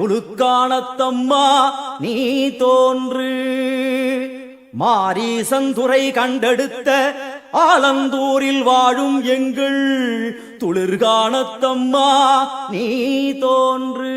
துளுர்கானத்தம்மா நீ தோன்று. மாரீசந்துரை கண்டெடுத்த ஆலந்தூரில் வாழும் எங்கள் துளிர்கானத்தம்மா நீ தோன்று.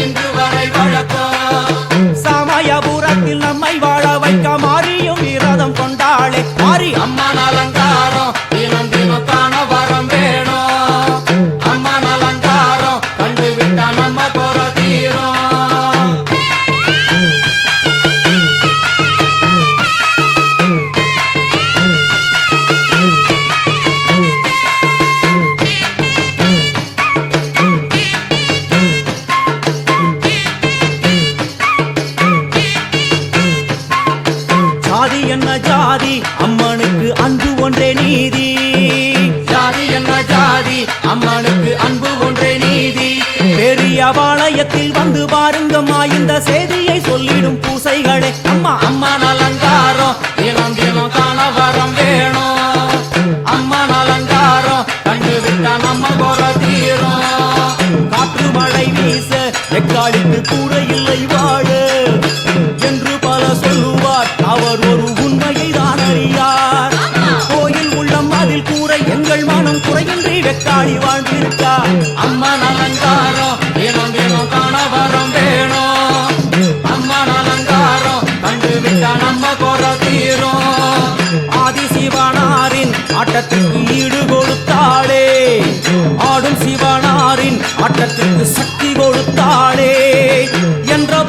ஜாதி அம்மனுக்கு அன்பு ஒன்றே நீதி. ஜாதி என்ன ஜாதி அம்மனுக்கு அன்பு ஒன்றே நீதி. பெரிய பாளையத்தில் வந்து பாருங்கம்மா இந்த செய்தியை சொல்லிடும் பூசைகளே. அம்மா அம்மன் அலங்காரம் தினம் தினம் காண வரம் வேணும். அம்மன் அலங்காரம் கண்டு விட்டா நம்ம குற தீரும். காற்று மழை வீச எக்காலிக்கு கூட இல்லை குறையின்றி வாழ்ந்திருக்கா அம்மா நலங்காரம் வேணும் வேணும் தினம் வேணும். அம்மா நலங்காரம் கண்டு விட்டா நம்ம குற தீரும். ஆதி சிவனாரின் ஆட்டத்திற்கு ஈடு கொடுத்தாளே. ஆடும் சிவனாரின் ஆட்டத்திற்கு சக்தி கொடுத்தாளே. என்ற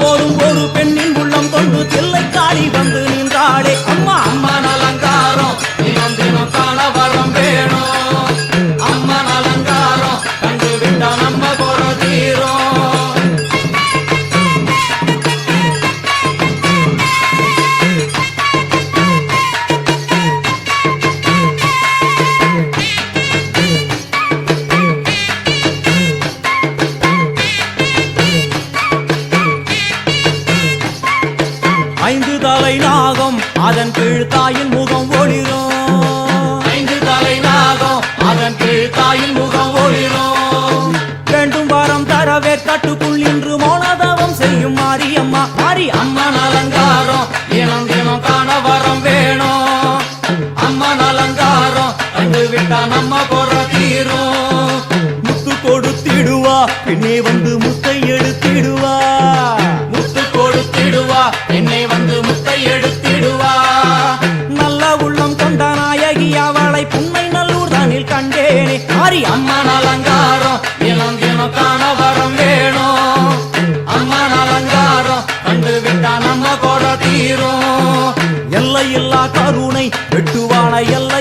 தலை நாகம் அதன் கீழ் தாயின் முகம் ஒளிரும். ஐந்து தலை நாகம் அதன் கீழ் தாயின் முகம் ஒளிரும். வேண்டும் வரம் தரவே கட்டுக்குள் இன்று மௌனதவம் செய்யும் மாரியம்மா. மாரி அம்மன் அலங்காரம் தினம் தினம் காண வரம் வேணும். அம்மன் அலங்காரம் கண்டு விட்டா நம்ம அவளை புன்னை நல்லூர் தானில் கண்டேனே. மாரி அம்மன் அலங்காரம் தினம் தினம் காண வரம் வேணும். அம்மன் அலங்காரம் கண்டு விட்டா நம்ம குற தீரும். எல்லையில்லா கருணை வெட்டுவான எல்லை